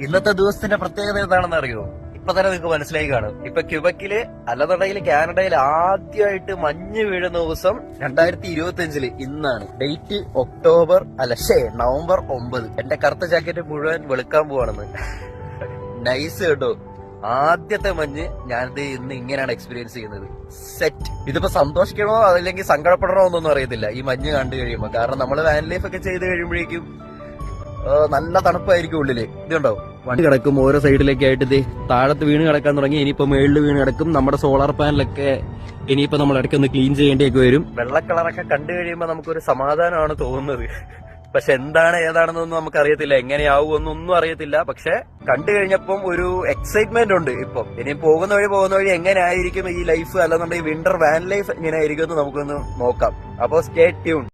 ഇന്നത്തെ ദിവസത്തിന്റെ പ്രത്യേകത എന്താണെന്ന് അറിയോ ഇപ്പൊ തന്നെ നിങ്ങൾക്ക് മനസ്സിലായി കാണും. ഇപ്പൊ ക്യൂബക്കിൽ അല്ലതടയിൽ കാനഡയിൽ ആദ്യമായിട്ട് മഞ്ഞ് വീഴുന്ന ദിവസം രണ്ടായിരത്തി ഇരുപത്തി അഞ്ചിൽ ഇന്നാണ്. ഡേറ്റ് ഒക്ടോബർ അല്ല ഷേ നവംബർ ഒമ്പത്. എന്റെ കറുത്ത ജാക്കറ്റ് മുഴുവൻ വെളുക്കാൻ പോവാണെന്ന്. നൈസ് കേട്ടോ. ആദ്യത്തെ മഞ്ഞ് ഞാനിത് ഇന്ന് ഇങ്ങനെയാണ് എക്സ്പീരിയൻസ് ചെയ്യുന്നത്. സെറ്റ് ഇതിപ്പോ സന്തോഷിക്കണോ അതല്ലെങ്കിൽ സങ്കടപ്പെടണോ എന്നൊന്നും അറിയത്തില്ല. ഈ മഞ്ഞ് കണ്ടു കഴിയുമ്പോ. കാരണം നമ്മൾ വാൻ ലൈഫ് ഒക്കെ ചെയ്ത് കഴിയുമ്പോഴേക്കും നല്ല തണുപ്പായിരിക്കും ഉള്ളിൽ. ഇതുണ്ടോ വണ്ടി കിടക്കും ഓരോ സൈഡിലേക്ക് ആയിട്ട് ഇത് താഴത്ത് വീണ് കിടക്കാൻ തുടങ്ങി ഇനിയിപ്പോ മേളിൽ വീണ് കിടക്കും. നമ്മുടെ സോളാർ പാനലൊക്കെ ഇനിയിപ്പോ നമ്മൾ ഇടയ്ക്കൊന്ന് ക്ലീൻ ചെയ്യേണ്ടിയൊക്കെ വരും. വെള്ള കളറൊക്കെ കണ്ടു കഴിയുമ്പോൾ നമുക്കൊരു സമാധാനമാണ് തോന്നുന്നത്. പക്ഷെ എന്താണ് ഏതാണെന്നൊന്നും നമുക്ക് അറിയത്തില്ല എങ്ങനെയാവുമെന്നൊന്നും അറിയത്തില്ല. പക്ഷെ കണ്ടു കഴിഞ്ഞപ്പം ഒരു എക്സൈറ്റ്മെന്റ് ഉണ്ട് ഇപ്പം. ഇനി പോകുന്ന വഴി പോകുന്ന വഴി എങ്ങനെയായിരിക്കും ഈ ലൈഫ് അല്ലെന്നുണ്ടെങ്കിൽ വിന്റർ വാൻ ലൈഫ് എങ്ങനെയായിരിക്കും എന്ന് നമുക്കൊന്ന് നോക്കാം. അപ്പോ സ്റ്റേ ട്യൂൺ